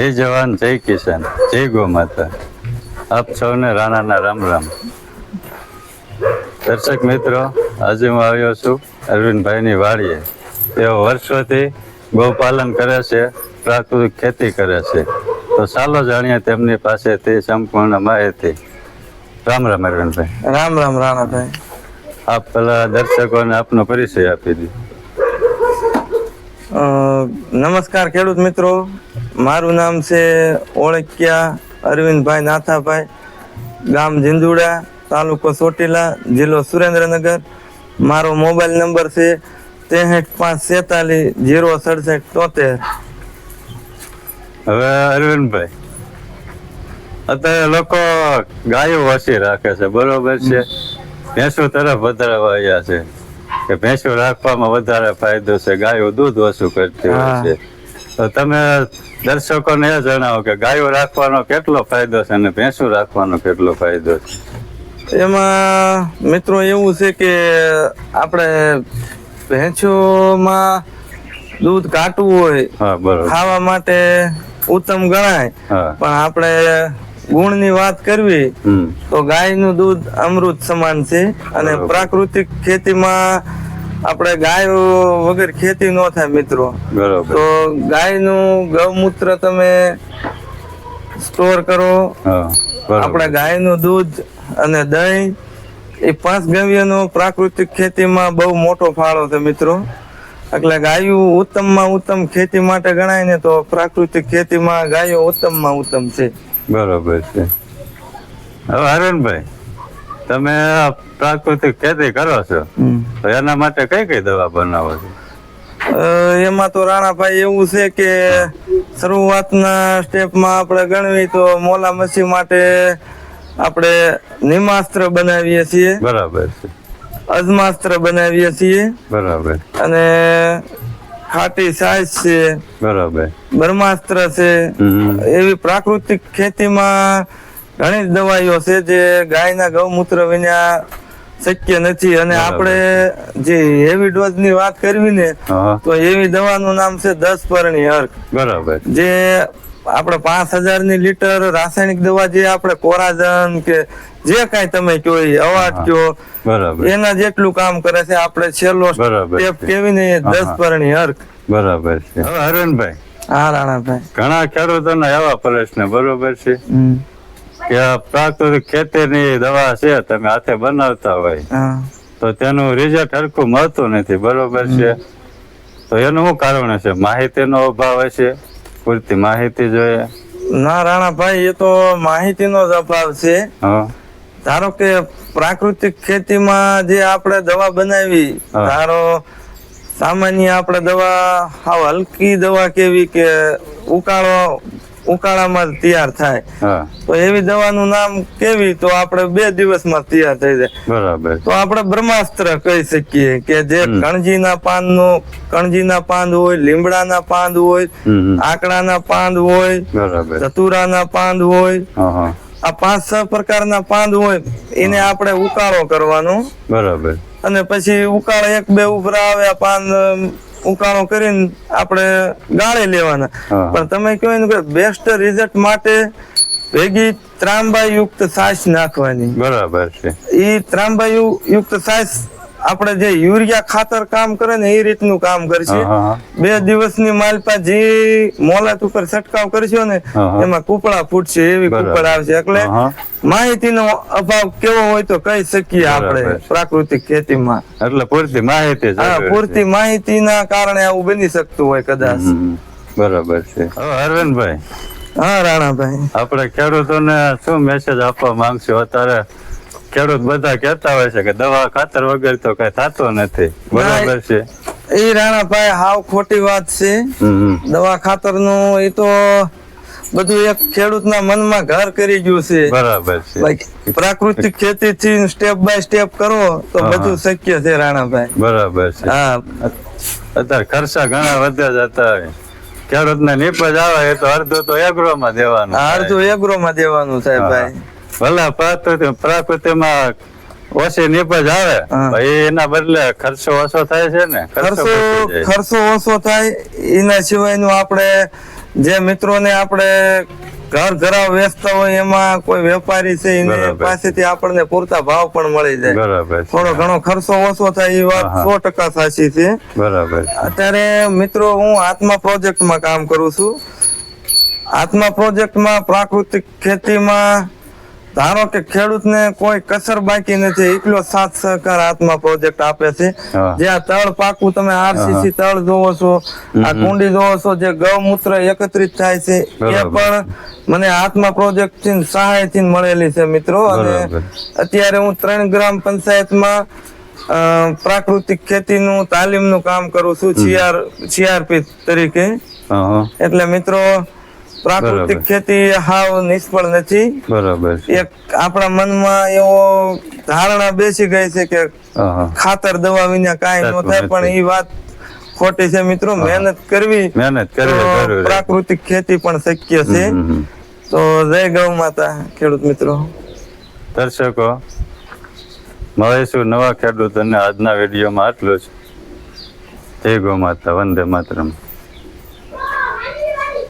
જય જવાન જય કિસાન જય ગો માતા આપ સૌને રાણાના રામ રામ. દર્શક મિત્રો આજે હું આવ્યો છું અરવિંદભાઈની વાડીએ. તેઓ વર્ષોથી ગૌપાલન કરે છે પ્રાકૃતિક ખેતી કરે છે. તો ચાલો જાણીએ તેમની પાસેથી સંપૂર્ણ માહિતી. રામ રામ અરવિંદભાઈ. રામ રામ રાણાભાઈ. આપ પેલા દર્શકોને આપનો પરિચય આપી દીધો નમસ્કાર ખેડૂત મિત્રો. મારું નામ છે ઓળખ્યા અરવિંદભાઈ નાથાભાઈ ગામ જિંદુડા તાલુકો ચોટીલા જિલ્લો સુરેન્દ્રનગર. મારો મોબાઈલ નંબર છે ત્રેસઠ પાંચ સેતાલીસ જીરો સડસઠ તોતેર. હવે અરવિંદભાઈ અત્યારે લોકો ગાયો વસી રાખે છે બરોબર છે? ભેંસો તરફ વધારે વળ્યા છે. કે ભેંસો રાખવામાં વધારે ફાયદો છે ગાયો દૂધ ઓછું કરતી હોય છે. તો તમે દર્શકોને એ જણાવો કે ગાયો રાખવાનો કેટલો ફાયદો છે અને ભેંસો રાખવાનો કેટલો ફાયદો છે? એમાં મિત્રો એવું છે કે આપણે ભેંસોમાં દૂધ કાટવું હોય ખાવા માટે ઉત્તમ ગણાય. પણ આપણે ગુણની વાત કરવી તો ગાયનું દૂધ અમૃત સમાન છે અને પ્રાકૃતિક ખેતીમાં આપણે ગાય વગર ખેતી ન થાય મિત્રો. બરોબર. તો ગાયનું ગૌમૂત્ર તમે સ્ટોર કરો. હા આપણે ગાયનું દૂધ અને દહીં એ પાંચ ગવ્યનો પ્રાકૃતિક ખેતીમાં બહુ મોટો ફાળો છે મિત્રો. એટલે ગાયું ઉત્તમમાં ઉત્તમ ખેતી માટે ગણાય ને તો પ્રાકૃતિક ખેતીમાં ગાયો ઉત્તમમાં ઉત્તમ છે. બરોબર છે. હવે હરણભાઈ તમે પ્રાકૃતિક ખેતી કરો છો તો એના માટે કઈ કઈ દવા બનાવો છો? એમાં તો રાણાભાઈ એવું છે કે શરૂઆતના સ્ટેપમાં આપણે ગણવી તો મોલા મસી માટે આપણે નિમાસ્ત્ર બનાવીએ છીએ. બરાબર છે. અજમાસ્ત્ર બનાવીએ છીએ. બરાબર. અને ખાટી સાઈઝ છે. બરાબર. બ્રહ્માસ્ત્ર છે. એવી પ્રાકૃતિક ખેતીમાં ઘણી દવાઈઓ છે જે ગાયના ગૌમૂત્ર વિના શક્ય નથી. અને. આપણે જે હેવી ડોઝની વાત કરવી ને તો એવી દવાનું નામ છે દસ પરણી અર્ક. બરાબર. જે આપણે પાંચ હજારની લીટર રાસાયણિક દવા જે આપણે કોરાજન કે જે કઈ તમે કયો એ અવાજ. કયો એના જેટલું કામ કરે છે આપણે છેલ્લો સ્ટેપ કેવી ને દસ પરણી અર્ક. બરાબર છે. હવે હરણભાઈ. હા રાણાભાઈ. ઘણા ખેડૂતોના એવા પ્રશ્ન બરોબર છે. કે આ પ્રાકૃતિક ખેતીની દવા છે તમે હાથે બનાવતા હોય. તો તેનું રિઝલ્ટ હરખું મળતું નથી બરોબર છે? તો એનું શું કારણ છે માહિતીનો અભાવ હશે? પૂરતી માહિતી જોઈએ. ના રાણાભાઈ એ તો માહિતીનો જ અભાવ છે. હા. ધારો કે પ્રાકૃતિક ખેતીમાં જે આપણે દવા બનાવી. ધારો સામાન્ય આપણે દવા હાવ હલકી દવા કેવી કે ઉકાળો ઉકાળામાં તૈયાર થાય. તો એવી દવાનું નામ કેવી? તો આપણે બે દિવસમાં તૈયાર થઈ જાય. બરાબર. તો આપણે બ્રહ્માસ્ત્ર કહી શકીએ કે જે. કણજીના પાનનો કણજીના પાંદ હોય લીમડાના પાંદ હોય. આકડાના પાંદ હોય ચતુરાના પાંદ હોય આ પાંચ છ પ્રકારના પાંદ હોય એને આપણે ઉકાળો કરવાનો. બરાબર. અને પછી ઉકાળો એક બે ઉભરા આવે આ પાન ઉકાળો કરીને આપણે ગાળી લેવાના. પણ તમે કહો ને કે બેસ્ટ રિઝલ્ટ માટે ભેગી ત્રાંબા યુક્ત સાસ નાખવાની. બરાબર છે. ઈ ત્રાંબા યુક્ત સાસ આપણે જે યુરિયા ખાતર કામ કરે ને એ રીતનું કામ કરશે. બે દિવસની માલપા જે મોલાત ઉપર છટકાવ કરશો ને. એમાં કુપડા ફૂટશે એવી કુપડ આવશે. એટલે. માહિતીનો અભાવ કેવો હોય તો કહી શકીએ આપણે પ્રાકૃતિક ખેતીમાં. એટલે પૂરતી માહિતી હા. પૂરતી માહિતીના કારણે આવું બની શકતું હોય કદાચ. બરાબર છે. હવે અરવિંદભાઈ હા રાણાભાઈ. આપણે ખેડૂતોને શું મેસેજ આપવા માંગશો? અત્યારે ખેડૂત બધા કહેતા હોય છે કે દવા ખાતર વગર તો કઈ થતો નથી. બરાબર છે? એ રાણાભાઈ હાવ ખોટી વાત છે. દવા ખાતરનું એ તો બધું એક ખેડૂતના મનમાં ઘર કરી ગયું છે. બરાબર છે. પ્રાકૃતિક ખેતી થી સ્ટેપ બાય સ્ટેપ કરો તો બધું શક્ય છે રાણાભાઈ. બરાબર છે. હા. અત્યારે ખર્ચા ઘણા વધ્યા જતા હોય. ખેડૂત ને નીપજ આવે તો અડધું તો એગ્રો માં દેવાનું આ એગ્રો માં દેવાનું સાહેબ ભાઈ. ભલે પ્રાકૃતિ પ્રાકૃતિમાં ઓછી નીપજ આવે એના બદલે ખર્ચો ઓછો થાય છે ને? ખર્ચો ખર્ચો ઓછો થાય એના સિવાયનું આપણે જે મિત્રોને આપણે ઘર ઘરા વેચતા હોય એમાં કોઈ વેપારી છે એને પાસેથી આપણને પૂરતા ભાવ પણ મળી જાય. બરાબર થોડો ઘણો ખર્ચો ઓછો થાય એ વાત. સો ટકા સાચી છે. બરાબર અત્યારે મિત્રો હું આત્મા પ્રોજેક્ટમાં કામ કરું છું. આત્મા પ્રોજેક્ટમાં પ્રાકૃતિક ખેતીમાં ધારો કે ખેડૂતને કોઈ કસર બાકી નથી એકલો સાથ સહકાર આત્મા પ્રોજેક્ટ આપે છે. જ્યાં તળ પાકું તમે આરસીસી તળ જોવો છો આ કુંડી જોવો છો જે ગૌમૂત્ર એકત્રિત થાય છે એ પણ મને આત્મા પ્રોજેક્ટથી સહાયથી મળેલી છે મિત્રો. અને અત્યારે હું ત્રણ ગ્રામ પંચાયતમાં પ્રાકૃતિક ખેતીનું તાલીમનું કામ કરું છું સીઆર સીઆરપી તરીકે. એટલે મિત્રો પ્રાકૃતિક ખેતી હાવ નિષ્ફળ નથી. બરાબર એક આપણા મનમાં એવો ધારણા બેસી ગઈ છે કે ખાતર દવા વિના કાંઈ ન થાય પણ એ વાત ખોટી છે મિત્રો. મહેનત કરવી મહેનત કરવી. પ્રાકૃતિક ખેતી પણ શક્ય છે. તો જય ગૌ માતા ખેડૂત મિત્રો. દર્શકો મળીશું નવા ખેડૂતોને આજના વિડીયોમાં. આટલું જ. જય ગૌ માતા વંદે માતરમ.